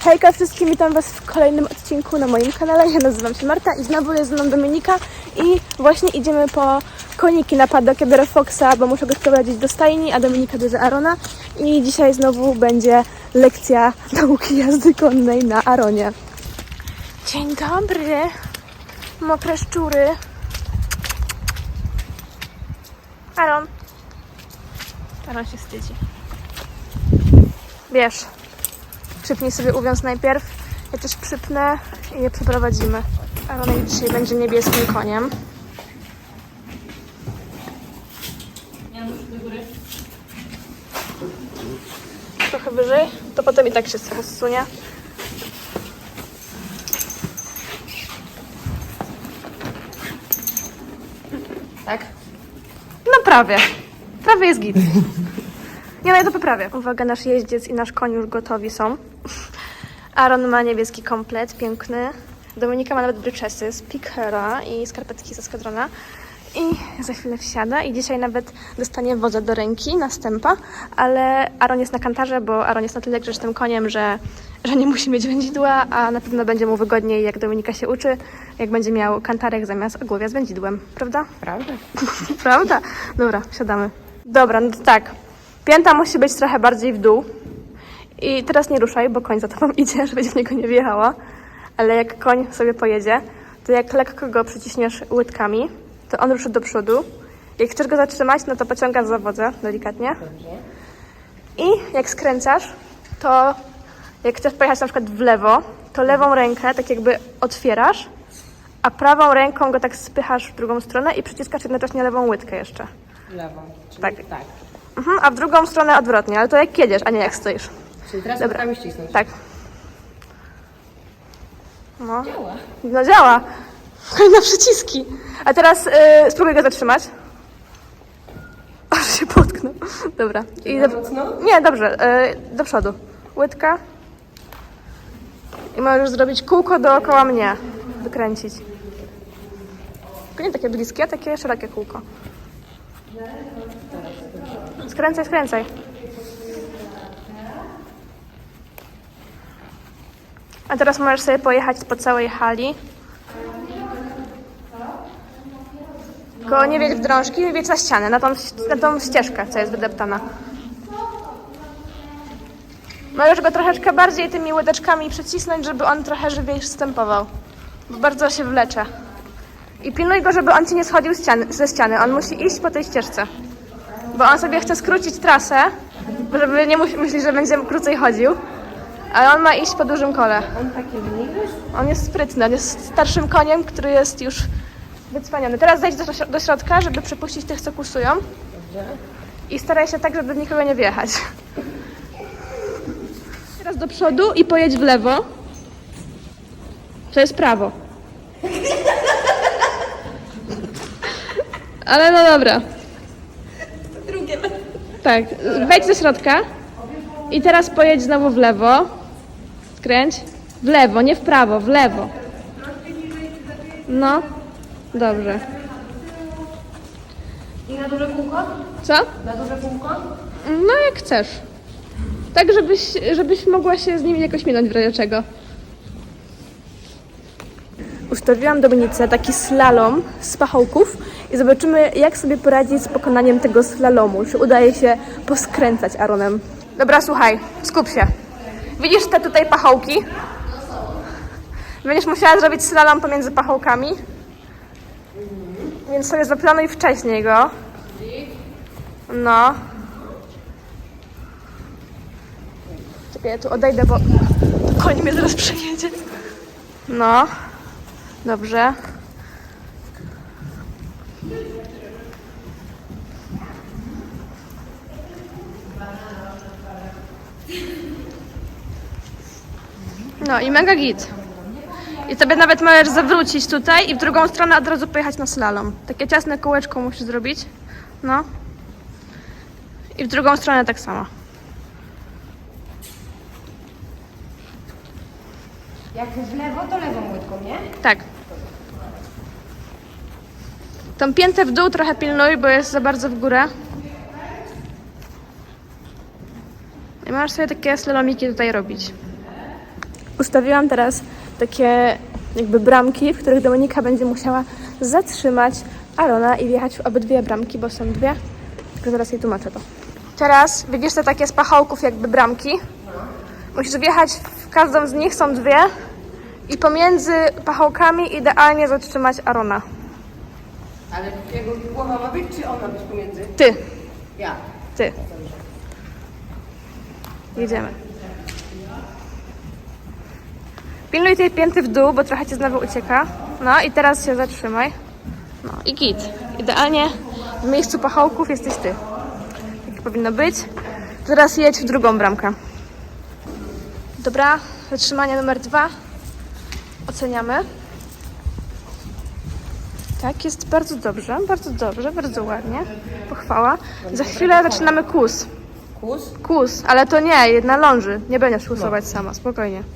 Hejka wszystkim, witam Was w kolejnym odcinku na moim kanale. Ja nazywam się Marta i znowu jest ze mną Dominika i właśnie idziemy po koniki na paddock. Ja biorę Foxa, bo muszę go sprowadzić do stajni, a Dominika bierze Arona i dzisiaj znowu będzie lekcja nauki jazdy konnej na Aronie. Dzień dobry, mokre szczury. Aron. Aron się wstydzi. Bierz. Przypnij sobie uwiąz najpierw. Ja też przypnę i je przeprowadzimy. Aronek dzisiaj będzie niebieskim koniem. Trochę wyżej, to potem i tak się zsunie. Tak? No prawie. Prawie jest git. Nie, no ja to poprawię. Uwaga, nasz jeździec i nasz koń już gotowi są. Aaron ma niebieski komplet, piękny. Dominika ma nawet bryczesy z Pickera i skarpetki ze skadrona. I za chwilę wsiada i dzisiaj nawet dostanie wodza do ręki, następa, ale Aaron jest na kantarze, bo Aaron jest na tyle grzecznym koniem, że, że nie musi mieć wędzidła, a na pewno będzie mu wygodniej, jak Dominika się uczy, jak będzie miał kantarek zamiast ogłowia z wędzidłem, prawda? Prawda? Prawda? Dobra, siadamy. Dobra, no to tak. Pięta musi być trochę bardziej w dół. I teraz nie ruszaj, bo koń za tobą idzie, żebyś w niego nie wjechała. Ale jak koń sobie pojedzie, to jak lekko go przyciśniesz łydkami, to on ruszy do przodu. Jak chcesz go zatrzymać, no to pociągasz za wodze delikatnie. I jak skręcasz, to jak chcesz pojechać na przykład w lewo, to lewą rękę tak jakby otwierasz, a prawą ręką go tak spychasz w drugą stronę i przyciskasz jednocześnie lewą łydkę jeszcze. Lewą. Czyli Tak. tak. Mhm, a w drugą stronę odwrotnie, ale to jak kiedziesz, a nie jak stoisz. Czyli teraz Dobra. Dobra. ścisnąć. Tak. No, Działa. no działa. Na przyciski. A teraz y, spróbuj go zatrzymać. Aż się potknął. Dobra. I do... Nie, dobrze. Y, do przodu. Łydka. I możesz zrobić kółko dookoła mnie. Wykręcić. Tylko nie takie bliskie, takie szerokie kółko. Skręcaj, skręcaj. A teraz możesz sobie pojechać po całej hali. Tylko nie wiedź w drążki, wiedź na ścianę, na tą, na tą ścieżkę, co jest wydeptana. Możesz go troszeczkę bardziej tymi łydeczkami przycisnąć, żeby on trochę żywiej wstępował. Bo bardzo się wlecze. I pilnuj go, żeby on ci nie schodził ściany, ze ściany. On musi iść po tej ścieżce. Bo on sobie chce skrócić trasę, żeby nie myśli, że będzie krócej chodził. Ale on ma iść po dużym kole. On taki mniejszy? On jest sprytny, on jest starszym koniem, który jest już wycwaniony. Teraz zejdź do, do środka, żeby przepuścić tych, co kusują. Dobrze. I staraj się tak, żeby w nikogo nie wjechać. Teraz do przodu i pojedź w lewo. To jest prawo. Ale no dobra. Drugie. Tak, wejdź do środka. I teraz pojedź znowu w lewo. Skręć. W lewo, nie w prawo, w lewo. No, dobrze. I na duże kółko? Co? Na duże kółko? No jak chcesz. Tak, żebyś, żebyś mogła się z nimi jakoś minąć w razie czego. Ustawiłam Dominice taki slalom z pachołków i zobaczymy, jak sobie poradzić z pokonaniem tego slalomu. Czy udaje się poskręcać Aaronem. Dobra, słuchaj, skup się. Widzisz te tutaj pachołki? Będziesz musiała zrobić slalom pomiędzy pachołkami. Więc sobie zaplanuj wcześniej go. No. Czekaj, ja tu odejdę, bo koń mnie zaraz przejedzie. No. Dobrze. No i mega git. I sobie nawet możesz zawrócić tutaj i w drugą stronę od razu pojechać na slalom. Takie ciasne kółeczko musisz zrobić. No. I w drugą stronę tak samo. Jak w lewo, to lewą łydką, nie? Tak. Tą piętę w dół trochę pilnuj, bo jest za bardzo w górę. I możesz sobie takie slalomiki tutaj robić. Ustawiłam teraz takie jakby bramki, w których Dominika będzie musiała zatrzymać Arona i wjechać w obydwie bramki, bo są dwie. Tylko zaraz jej tłumaczę to. Teraz widzisz te takie z pachołków jakby bramki. Musisz wjechać w każdą z nich, są dwie. I pomiędzy pachołkami idealnie zatrzymać Arona. Ale jego głowa ma być, czy ona być pomiędzy? Ty, Ja. ty. Jedziemy. Pilnuj tej pięty w dół, bo trochę ci znowu ucieka. No i teraz się zatrzymaj. No i git. Idealnie w miejscu pachołków jesteś ty. Tak powinno być. Teraz jedź w drugą bramkę. Dobra, zatrzymanie numer dwa. Oceniamy. Tak, jest bardzo dobrze, bardzo dobrze, bardzo ładnie. Pochwała. Za chwilę zaczynamy kus. Kus? Kus, ale to nie, jedna ląży. Nie będziesz kusować sama, spokojnie.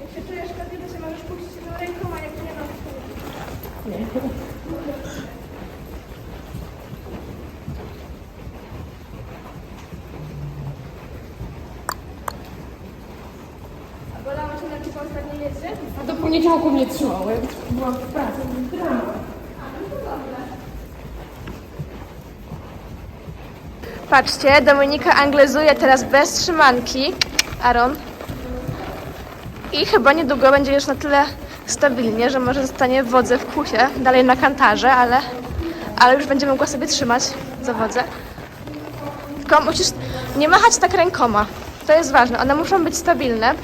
Jak się czujesz szkodliwy, to możesz puścić jedną ręką, a jak nie, no A bolało cię na po ostatniej jeździe? A do poniedziałku mnie trzymało. Ja byłam w pracy. Drama. Patrzcie, Dominika anglezuje teraz bez trzymanki. Aaron. I chyba niedługo będzie już na tyle stabilnie, że może zostanie w wodze w kusie, dalej na kantarze, ale, ale już będzie mogła sobie trzymać za wodzę. Tylko musisz nie machać tak rękoma. To jest ważne. One muszą być stabilne.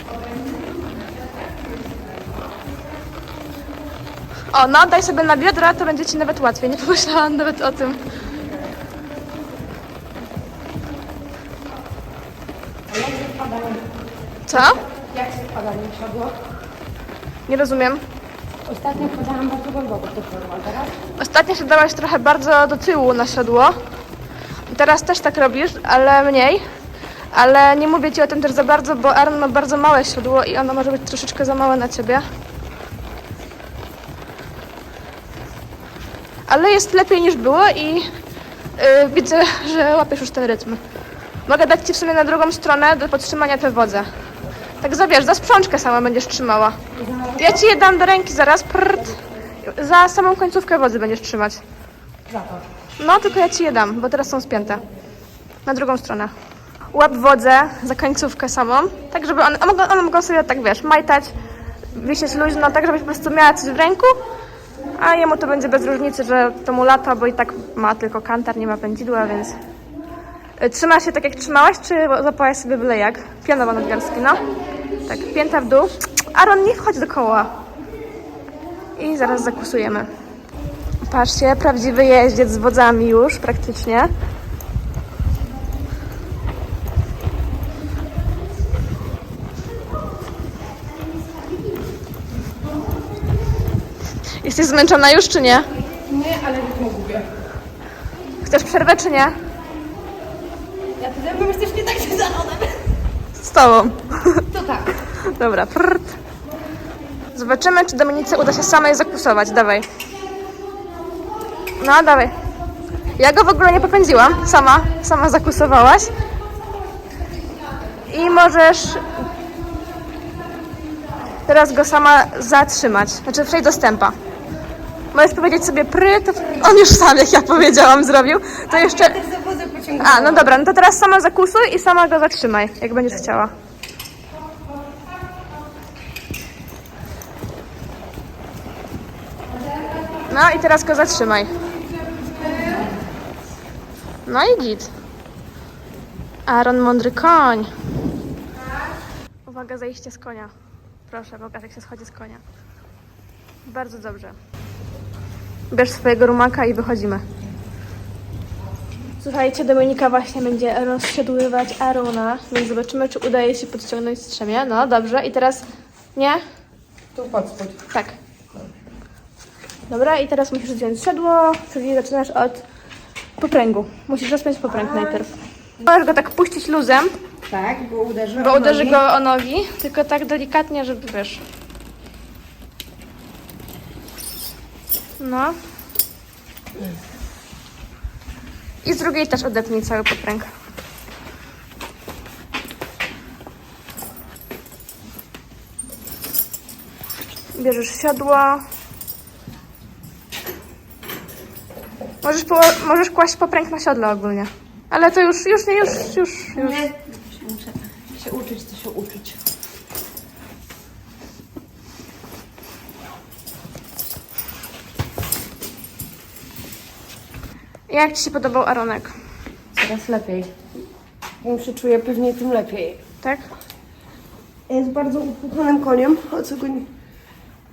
O, no daj sobie na biodra, to będzie Ci nawet łatwiej. Nie pomyślałam nawet o tym. Co? Jak się wpadanie siodło? Nie rozumiem. Ostatnio wpadałam bardzo głęboko w to siodło, a teraz? Ostatnio się dałaś trochę bardzo do tyłu na siodło. Teraz też tak robisz, ale mniej. Ale nie mówię ci o tym też za bardzo, bo Aaron ma bardzo małe siodło i ono może być troszeczkę za małe na ciebie. Ale jest lepiej niż było i yy, widzę, że łapiesz już ten rytm. Mogę dać ci w sumie na drugą stronę do podtrzymania te wodze. Tak zawiesz, za sprzączkę sama będziesz trzymała. Ja ci je dam do ręki zaraz. Prrt. Za samą końcówkę wodzy będziesz trzymać. No, tylko ja ci je dam, bo teraz są spięte. Na drugą stronę. Łap wodzę za końcówkę samą, tak żeby one, one, one mogą sobie tak, wiesz, majtać, wisieć luźno, tak żebyś po prostu miała coś w ręku, a jemu to będzie bez różnicy, że to mu lata, bo i tak ma tylko kantar, nie ma pędzidła, więc... Y, Trzyma się tak jak trzymałaś, czy zapałaś sobie byle jak? Nadgarstki, no. Tak, pięta w dół. Aaron, nie wchodź do koła. I zaraz zakusujemy. Patrzcie, prawdziwy jeździec z wodzami już praktycznie. Jesteś zmęczona już, czy nie? Nie, ale rytmu gubię. Chcesz przerwę, czy nie? Ja ty ze mną jesteś nie tak się zarodem. Z tobą. To tak. Dobra, prrt. Zobaczymy, czy Dominice uda się samej zakusować. Dawaj. No, dawaj. Ja go w ogóle nie popędziłam. Sama, sama zakusowałaś. I możesz teraz go sama zatrzymać. Znaczy przejść do stępa. Możesz powiedzieć sobie pry, to on już sam, jak ja powiedziałam, zrobił. To jeszcze... Pociągnęłam. A, no dobra, no to teraz sama zakusuj i sama go zatrzymaj, jak będziesz chciała. No i teraz go zatrzymaj. No i git. Aaron, mądry koń. Uwaga, zejście z konia. Proszę, pokaż jak się schodzi z konia. Bardzo dobrze. Bierz swojego rumaka i wychodzimy. Słuchajcie, Dominika właśnie będzie rozsiadływać Arona, więc zobaczymy, czy udaje się podciągnąć strzemię. No, dobrze. I teraz... Nie? Tu podspód. Tak. Dobra, i teraz musisz zdjąć siodło, czyli zaczynasz od popręgu. Musisz rozpiąć popręg najpierw. Możesz go tak puścić luzem, Tak, bo uderzy bo uderzy go o nogi, tylko tak delikatnie, żeby wiesz. No. I z drugiej też odepnij cały popręg. Bierzesz siodło. Możesz, poło- możesz kłaść popręg na siodle ogólnie. Ale to już, już nie, już, już, już. Nie, się uczyć, to się uczyć. Jak Ci się podobał Aronek? Coraz lepiej. Im się czuję pewnie, tym lepiej. Tak? Jest bardzo upłuchanym koniem, o co go nie,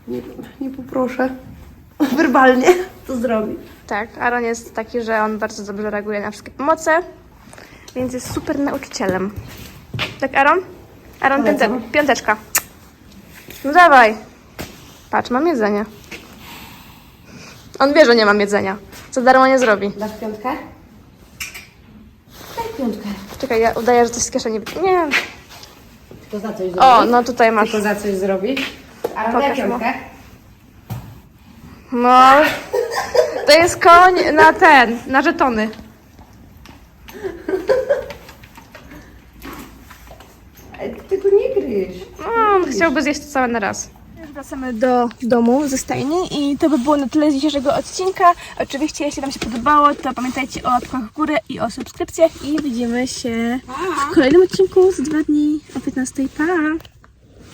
nie, nie poproszę werbalnie, to zrobi. Tak, Aaron jest taki, że on bardzo dobrze reaguje na wszystkie pomoce, więc jest super nauczycielem. Tak, Aaron? Aaron, piąte, piąteczka. No dawaj. Patrz, mam jedzenie. On wie, że nie mam jedzenia. Za darmo nie zrobi. Dasz piątkę? Daj piątkę. Czekaj, ja udaję, że coś z kieszeni... Nie. To za coś? O, no tutaj masz. Tylko za coś? A daj Pokaż mu. piątkę. No. To jest koń na ten, na żetony. Ty tego nie gryź. No, on chciałby zjeść to całe na raz. Wracamy do domu ze stajni i to by było na tyle z dzisiejszego odcinka. Oczywiście, jeśli Wam się podobało, to pamiętajcie o łapkach w górę i o subskrypcjach i widzimy się w kolejnym odcinku za dwa dni o 15. Pa!